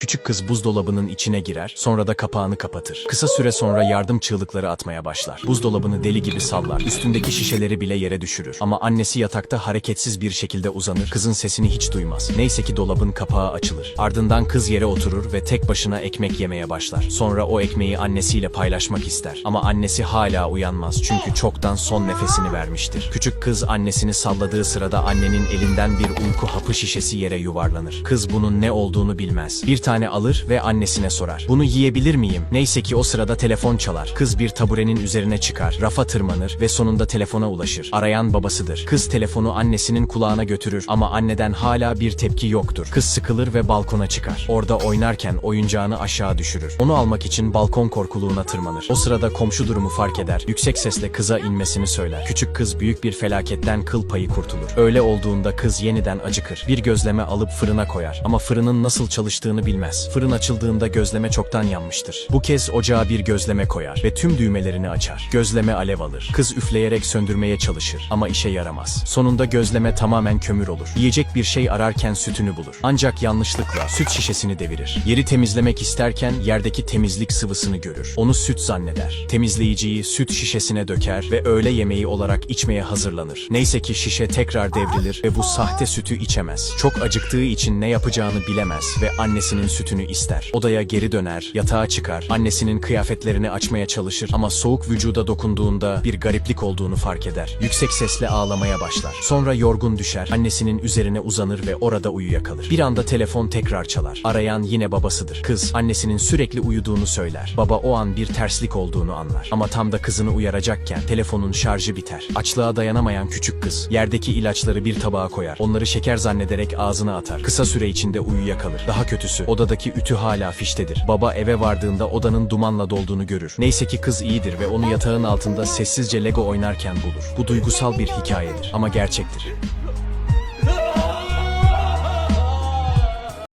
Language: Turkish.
Küçük kız buzdolabının içine girer, sonra da kapağını kapatır. Kısa süre sonra yardım çığlıkları atmaya başlar. Buzdolabını deli gibi sallar, üstündeki şişeleri bile yere düşürür. Ama annesi yatakta hareketsiz bir şekilde uzanır, kızın sesini hiç duymaz. Neyse ki dolabın kapağı açılır. Ardından kız yere oturur ve tek başına ekmek yemeye başlar. Sonra o ekmeği annesiyle paylaşmak ister. Ama annesi hala uyanmaz çünkü çoktan son nefesini vermiştir. Küçük kız annesini salladığı sırada annenin elinden bir uyku hapı şişesi yere yuvarlanır. Kız bunun ne olduğunu bilmez. Bir tane alır ve annesine sorar. Bunu yiyebilir miyim? Neyse ki o sırada telefon çalar. Kız bir taburenin üzerine çıkar, rafa tırmanır ve sonunda telefona ulaşır. Arayan babasıdır. Kız telefonu annesinin kulağına götürür ama anneden hala bir tepki yoktur. Kız sıkılır ve balkona çıkar. Orada oynarken oyuncağını aşağı düşürür. Onu almak için balkon korkuluğuna tırmanır. O sırada komşu durumu fark eder. Yüksek sesle kıza inmesini söyler. Küçük kız büyük bir felaketten kıl payı kurtulur. Öyle olduğunda kız yeniden acıkır. Bir gözleme alıp fırına koyar. Ama fırının nasıl çalıştığını bilmez. Fırın açıldığında gözleme çoktan yanmıştır. Bu kez ocağa bir gözleme koyar ve tüm düğmelerini açar. Gözleme alev alır. Kız üfleyerek söndürmeye çalışır ama işe yaramaz. Sonunda gözleme tamamen kömür olur. Yiyecek bir şey ararken sütünü bulur. Ancak yanlışlıkla süt şişesini devirir. Yeri temizlemek isterken yerdeki temizlik sıvısını görür. Onu süt zanneder. Temizleyiciyi süt şişesine döker ve öğle yemeği olarak içmeye hazırlanır. Neyse ki şişe tekrar devrilir ve bu sahte sütü içemez. Çok acıktığı için ne yapacağını bilemez ve annesinin sütünü ister. Odaya geri döner, yatağa çıkar, annesinin kıyafetlerini açmaya çalışır ama soğuk vücuda dokunduğunda bir gariplik olduğunu fark eder. Yüksek sesle ağlamaya başlar. Sonra yorgun düşer, annesinin üzerine uzanır ve orada uyuyakalır. Bir anda telefon tekrar çalar. Arayan yine babasıdır. Kız, annesinin sürekli uyuduğunu söyler. Baba o an bir terslik olduğunu anlar. Ama tam da kızını uyaracakken telefonun şarjı biter. Açlığa dayanamayan küçük kız, yerdeki ilaçları bir tabağa koyar. Onları şeker zannederek ağzına atar. Kısa süre içinde uyuyakalır. Daha kötüsü, odadaki ütü hala fiştedir. Baba eve vardığında odanın dumanla dolduğunu görür. Neyse ki kız iyidir ve onu yatağın altında sessizce Lego oynarken bulur. Bu duygusal bir hikayedir ama gerçektir.